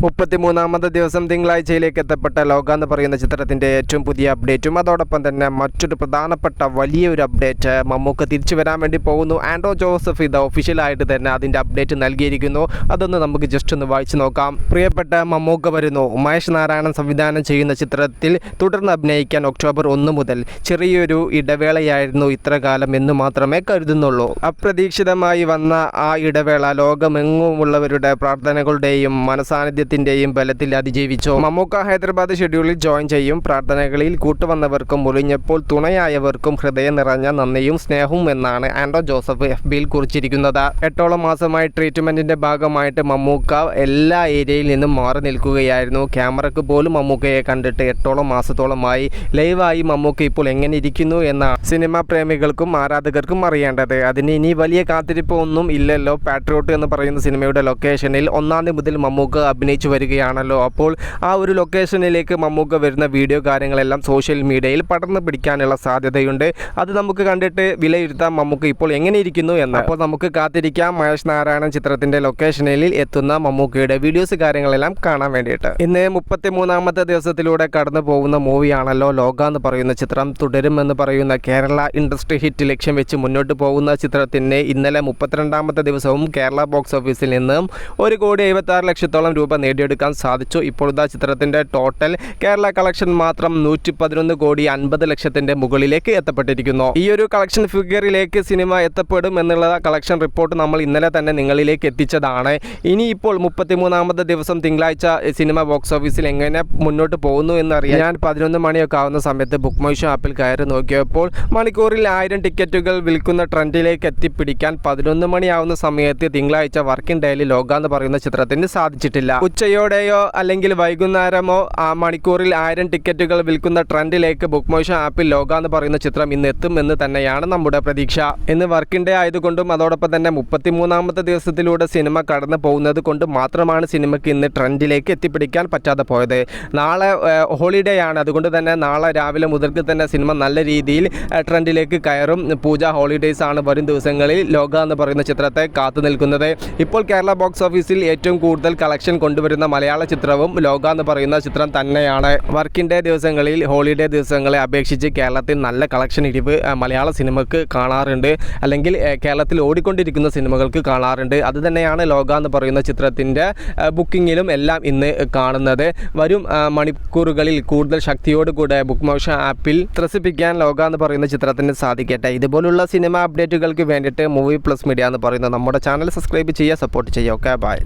മുപ്പത്തിമൂന്നാമത് ദിവസം തിങ്കളാഴ്ചയിലേക്ക് എത്തപ്പെട്ട ലോക എന്ന് പറയുന്ന ചിത്രത്തിന്റെ ഏറ്റവും പുതിയ അപ്ഡേറ്റും അതോടൊപ്പം തന്നെ മറ്റൊരു പ്രധാനപ്പെട്ട വലിയൊരു അപ്ഡേറ്റ് മമ്മൂക്ക് തിരിച്ചു വരാൻ വേണ്ടി പോകുന്നു. ആൻഡ്രോ ജോസഫ് ഇത് ഒഫീഷ്യലായിട്ട് തന്നെ അതിന്റെ അപ്ഡേറ്റ് നൽകിയിരിക്കുന്നു. അതൊന്ന് നമുക്ക് ജസ്റ്റ് ഒന്ന് വായിച്ചു നോക്കാം. പ്രിയപ്പെട്ട മമ്മൂക്ക വരുന്നു. ഉമേഷ് നാരായണൻ സംവിധാനം ചെയ്യുന്ന ചിത്രത്തിൽ തുടർന്ന് അഭിനയിക്കാൻ ഒക്ടോബർ ഒന്ന് മുതൽ ചെറിയൊരു ഇടവേളയായിരുന്നു ഇത്രകാലം എന്ന് മാത്രമേ കരുതുന്നുള്ളൂ. അപ്രതീക്ഷിതമായി വന്ന ആ ഇടവേള ലോകമെങ്ങുമുള്ളവരുടെ പ്രാർത്ഥനകളുടെയും മനസാന്നിധ്യത്തിന്റെയും ബലത്തിൽ അതിജീവിച്ചു? മമ്മൂക്ക ഹൈദരാബാദ് ഷെഡ്യൂളിൽ ജോയിൻ ചെയ്യും. പ്രാർത്ഥനകളിൽ കൂട്ടുവന്നവർക്കും ഒളിഞ്ഞപ്പോൾ തുണയായവർക്കും ഹൃദയം നിറഞ്ഞ നന്ദിയും സ്നേഹവും എന്നാണ് ആൻഡ്രോ ജോസഫ് എഫ് ബിയിൽ കുറിച്ചിരിക്കുന്നത്. എട്ടോളം മാസമായി ട്രീറ്റ്മെന്റിന്റെ ഭാഗമായിട്ട് മമ്മൂക്ക എല്ലാ ഏരിയയിൽ നിന്നും മാറി നിൽക്കുകയായിരുന്നു. ക്യാമറക്ക് പോലും മമ്മൂക്കയെ കണ്ടിട്ട് എട്ടോളം മാസത്തോളമായി ലൈവായി മമ്മൂക്ക ഇപ്പോൾ എങ്ങനെ ഇരിക്കുന്നു എന്ന സിനിമാ പ്രേമികൾക്കും ആരാധകർക്കും അറിയേണ്ടത്. അതിന് ഇനി വലിയ കാത്തിരിപ്പ് ഒന്നും ഇല്ലല്ലോ. പാട്രിയോട്ട് എന്ന് പറയുന്ന സിനിമയുടെ ലൊക്കേഷനിൽ ഒന്നാം തീയതി മുതൽ മമ്മൂക്ക അഭിനയിച്ചു വരികയാണല്ലോ. അപ്പോൾ ആ ഒരു ലൊക്കേഷനിലേക്ക് മമ്മൂക്ക വരുന്ന വീഡിയോ കാര്യങ്ങളെല്ലാം സോഷ്യൽ മീഡിയയിൽ പടർന്നു പിടിക്കാനുള്ള സാധ്യതയുണ്ട്. അത് നമുക്ക് കണ്ടിട്ട് വിലയിരുത്താം മമ്മൂക്ക ഇപ്പോൾ എങ്ങനെ ഇരിക്കുന്നു എന്ന്. അപ്പോൾ നമുക്ക് കാത്തിരിക്കാം. മഹേഷ് നാരായണൻ ചിത്രത്തിന്റെ ലൊക്കേഷനിൽ എത്തുന്ന മമ്മൂക്കയുടെ വീഡിയോസ് കാര്യങ്ങളെല്ലാം കാണാൻ വേണ്ടിയിട്ട്. ഇന്ന് മുപ്പത്തി മൂന്നാമത്തെ ദിവസത്തിലൂടെ കടന്നു പോകുന്ന മൂവിയാണല്ലോ ലോക എന്ന് പറയുന്ന ചിത്രം. തുടരുമെന്ന് പറയുന്ന കേരള ഇൻഡസ്ട്രി ഹിറ്റ് ലക്ഷ്യം വെച്ച് മുന്നോട്ട് പോകുന്ന ചിത്രത്തിന് ഇന്നലെ മുപ്പത്തിരണ്ടാമത്തെ ദിവസവും കേരള ബോക്സ് ഓഫീസിൽ നിന്നും ഒരു കോടി എഴുപത്തി ലക്ഷത്തോളം രൂപ നേടിയെടുക്കാൻ സാധിച്ചു. ഇപ്പോഴത്തെ ചിത്രത്തിന്റെ ടോട്ടൽ കേരള കളക്ഷൻ മാത്രം നൂറ്റി പതിനൊന്ന് കോടി അൻപത് ലക്ഷത്തിന്റെ മുകളിലേക്ക് എത്തപ്പെട്ടിരിക്കുന്നു. ഈ ഒരു കളക്ഷൻ ഫിഗറിലേക്ക് സിനിമ എത്തപ്പെടും എന്നുള്ള കളക്ഷൻ റിപ്പോർട്ട് നമ്മൾ ഇന്നലെ തന്നെ നിങ്ങളിലേക്ക് എത്തിച്ചതാണ്. ഇനിയിപ്പോൾ മുപ്പത്തിമൂന്നാമത്തെ ദിവസം തിങ്കളാഴ്ച സിനിമ ബോക്സ് ഓഫീസിൽ എങ്ങനെ മുന്നോട്ട് പോകുന്നു എന്നറിയാൻ ഞാൻ പതിനൊന്ന് മണിയൊക്കെ ആവുന്ന സമയത്ത് ബുക്ക് മൈ ആപ്പിൽ കയറി നോക്കിയപ്പോൾ മണിക്കൂറിൽ ആയിരം ടിക്കറ്റുകൾ വിൽക്കുന്ന ട്രെൻഡിലേക്ക് എത്തിപ്പിടിക്കാൻ പതിനൊന്ന് മണിയാവുന്ന സമയത്ത് തിങ്കളാഴ്ച വർക്കിംഗ് ഡേയിൽ ലോക എന്ന് പറയുന്ന ചിത്രത്തിന് സാധിച്ചിട്ടില്ല. ഉച്ചയോടെയോ അല്ലെങ്കിൽ വൈകുന്നേരമോ ആ മണിക്കൂറിൽ ആയിരം ടിക്കറ്റുകൾ വിൽക്കുന്ന ട്രെൻഡിലേക്ക് ബുക്ക് മോഷൻ ആപ്പിൽ ലോക എന്ന് പറയുന്ന ചിത്രം ഇന്ന് എത്തുമെന്ന് തന്നെയാണ് നമ്മുടെ പ്രതീക്ഷ. ഇന്ന് വർക്കിംഗ് ഡേ ആയതുകൊണ്ടും അതോടൊപ്പം തന്നെ മുപ്പത്തിമൂന്നാമത്തെ ദിവസത്തിലൂടെ സിനിമ കടന്നു പോകുന്നത് കൊണ്ട് മാത്രമാണ് സിനിമയ്ക്ക് ഇന്ന് ട്രെൻഡിലേക്ക് എത്തിപ്പിടിക്കാൻ പറ്റാതെ പോയത്. നാളെ ഹോളിഡേ ആണ്. അതുകൊണ്ട് തന്നെ നാളെ രാവിലെ മുതൽക്ക് തന്നെ സിനിമ നല്ല രീതിയിൽ ട്രെൻഡിലേക്ക് കയറും. പൂജ ഹോളിഡേയ്സ് ആണ് വരും ദിവസങ്ങളിൽ ലോക എന്ന് പറയുന്ന ചിത്രത്തെ കാത്തു നിൽക്കുന്നത്. ഇപ്പോൾ കേരള ബോക്സ് ഓഫീസിൽ ഏറ്റവും കൂടുതൽ കളക്ഷൻ കൊണ്ടുവരുന്ന മലയാള ചിത്രവും ലോക എന്ന് പറയുന്ന ചിത്രം തന്നെയാണ്. വർക്കിംഗ് ഡേ ദിവസങ്ങളിൽ ഹോളിഡേ ദിവസങ്ങളെ അപേക്ഷിച്ച് കേരളത്തിൽ നല്ല കളക്ഷൻ ഇടിവ് മലയാള സിനിമക്ക് കാണാറുണ്ട്. അല്ലെങ്കിൽ കേരളത്തിൽ ഓടിക്കൊണ്ടിരിക്കുന്ന സിനിമകൾക്ക് കാണാറുണ്ട്. അത് തന്നെയാണ് ലോക എന്ന് പറയുന്ന ചിത്രത്തിന്റെ ബുക്കിങ്ങിലും എല്ലാം ഇന്ന് കാണുന്നത്. വരും മണിക്കൂറുകളിൽ കൂടുതൽ ശക്തിയോടുകൂടെ ബുക്ക് മോഷൻ ആപ്പിൽ ത്രസിപ്പിക്കാൻ ലോക എന്ന് പറയുന്ന ചിത്രത്തിന് സാധിക്കട്ടെ. ഇതുപോലുള്ള സിനിമ അപ്ഡേറ്റുകൾക്ക് വേണ്ടിയിട്ട് മൂവി പ്ലസ് മീഡിയ എന്ന് പറയുന്ന നമ്മുടെ ചാനൽ സബ്സ്ക്രൈബ് ചെയ്യുക സപ്പോർട്ട് ചെയ്യുക. Okay bye.